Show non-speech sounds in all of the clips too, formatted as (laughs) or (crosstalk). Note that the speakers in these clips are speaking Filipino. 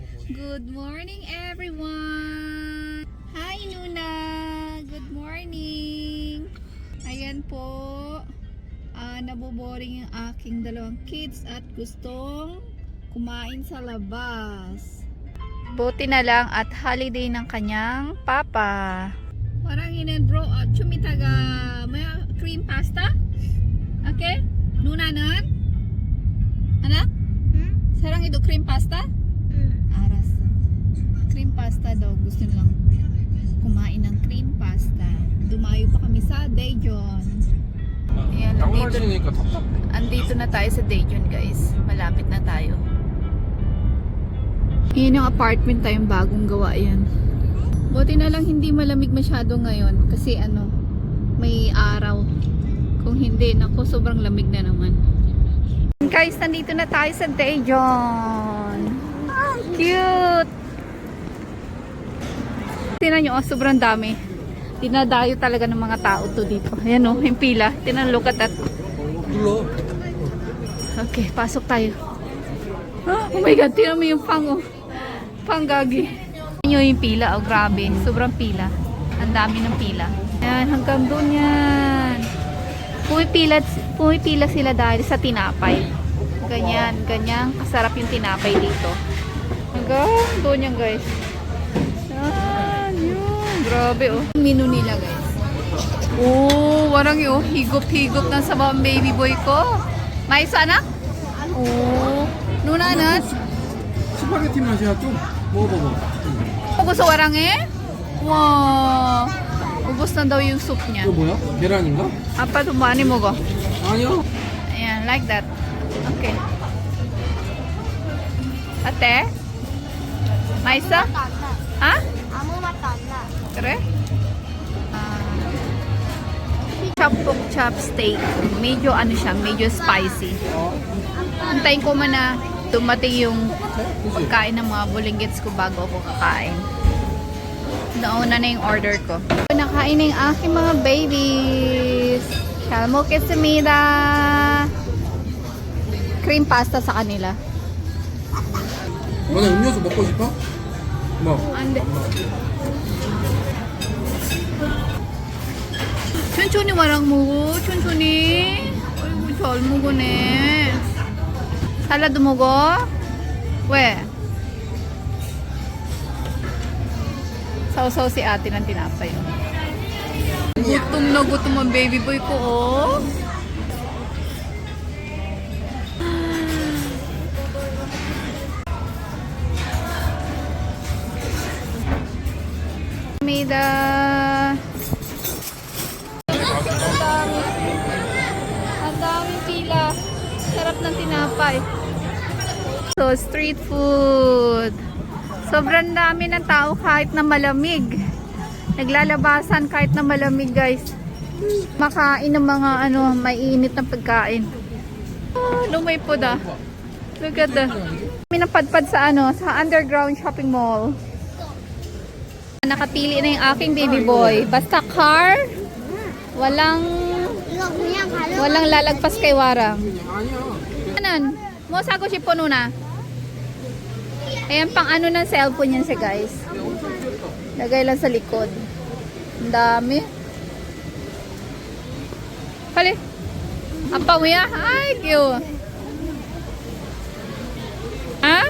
또. Good morning, everyone! Hi, Nuna! Good morning! Ayan po, ah naboboring yung aking dalawang kids at gustong kumain sa labas. Buti na lang at holiday ng kanyang papa. Parang inen bro, at chumitaga may cream pasta? Okay? Nuna nan? Anak? Sarang ito cream pasta? gusto nilang kumain ng cream pasta. Dumayo pa kami sa Daejeon. Ayan, andito, andito na tayo sa Daejeon guys. Malapit na tayo. Yun yung apartment tayong bagong gawa yan. Buti na lang hindi malamig masyado ngayon kasi ano, may araw. Kung hindi, nako sobrang lamig na naman. Guys, nandito na tayo sa Daejeon. Cute! Tinan nyo, oh, sobrang dami. Dinadayo talaga ng mga tao to dito. Ayan o, oh, yung pila. Tinan, look at that. Okay, pasok tayo. Ah, Oh my God, tinan mo yung pang, oh. Panggagi. Tinan yung pila, oh, grabe. Sobrang pila. Ang dami ng pila. Ayan, hanggang doon yan. Pumipila, pumipila sila dahil sa tinapay. Ganyan, ganyan. Kasarap yung tinapay dito. Hanggang doon yan, guys. Grabe oh. Menu nila guys. Oh, warang oh, higop-higop ng sa mga baby boy ko. May sana? Oh. 누나는 스파게티 맛이야 좀 먹어봐봐. 먹어서 와랑해? 와. ubos na daw yung soup niya. Ito 뭐야? 계란인가? 아빠도 많이 먹어. 아니요. Yeah, like that. Okay. 어때? 맛있어? 아? 나. Kare? Ah. chop pork chop steak. Medyo ano siya, medyo spicy. Antayin ko man na dumating yung pagkain ng mga bulinggits ko bago ako kakain. Nauna na yung order ko. Nakain na yung aking mga babies. Shalmokitsamida. Cream pasta sa kanila. 너네 음료수 먹고 싶어? 뭐? Ande. 천천히 말랑 먹어. 천천히. 아이고 잘 먹으네. 살라드 먹어? 왜? Sausaw si ate ng tinapay. Gutom na gutom ang baby boy ko, oh. ng tinapay. So, street food. Sobrang dami ng tao kahit na malamig. Naglalabasan kahit na malamig, guys. Makain ng mga ano, maiinit na pagkain. Oh, lumay po da. Look at that. Kami sa ano, sa underground shopping mall. Nakapili na yung aking baby boy. Basta car, walang walang lalagpas kay Warang nan. Mo sago si puno na. Ayan pang ano ng cellphone yan siya guys. Lagay lang sa likod. Ang dami. Hali. Ang pamuya. Ay, cute. Ha?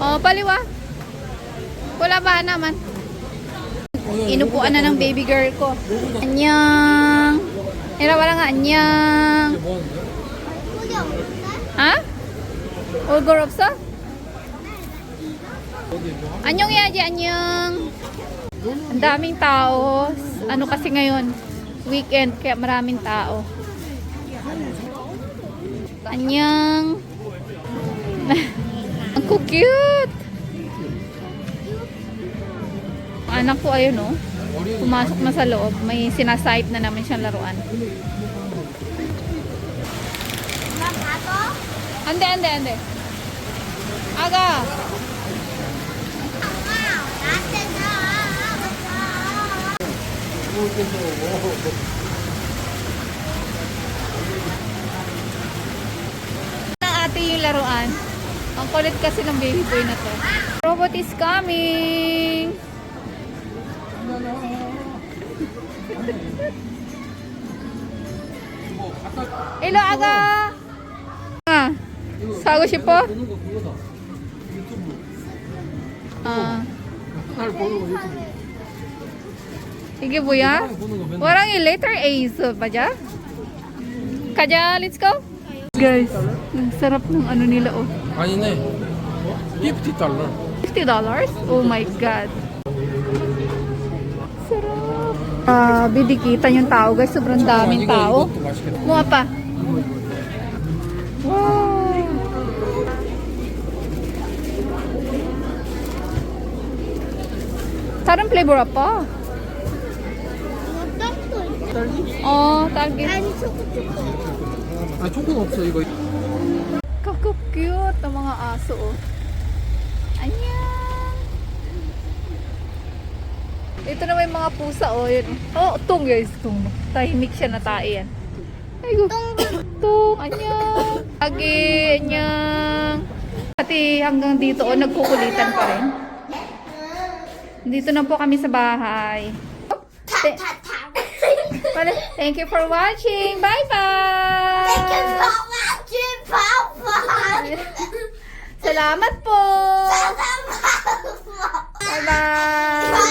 Oh, paliwa. Wala ba naman? Inupuan na ng baby girl ko. Anyang. Ira wala nga anyang. 소리 없는데? Ha? 얼굴 없어? 안녕 해야지 안녕 ang daming tao ano kasi ngayon weekend kaya maraming tao 안녕 (laughs) ang cute Ang anak ko ayun oh pumasok na sa loob may sinasite na namin siyang laruan 나 가서 안돼 안돼 안돼 아가 엄마 나한테 줘. ng ate yung laruan. Ang kulit kasi ng baby boy na to. Robot is coming! 뭐 갖다 일로 아가! 아, 사고 싶어? 보는 거 그거다. 유튜브. 아, 날 보는 거 유튜브. 이게 뭐야? 보는 거 맨날. Warang yung letter A so ba dyan? Kaja, let's go! Guys, ang sarap ng ano nila oh. 아니네. 50 달러. $50? Oh my God. Sarap. Ah, bidikitan yung tao guys. Sobrang daming 이거, tao. 이것도 맛있겠다. Mukha pa. 다른 플레이버 아빠. 이거 떡도 있어. 딸기? 어, 딸기. 아니, 초코초코. 아 초코는 없어 이거. Kako cute ang mga aso oh. Anyan. Ito na may mga pusa oh. Yun. Oh, tong guys, tong. Tahimik siya na tae yan. Ay, go. Tong, anyan. Agi, anyan. Pati hanggang dito oh, nagkukulitan pa rin. Dito na po kami sa bahay. Th- (laughs) Thank you for watching. Bye-bye! Thank you so much, Papa. Salamat po! Salamat po. Bye-bye!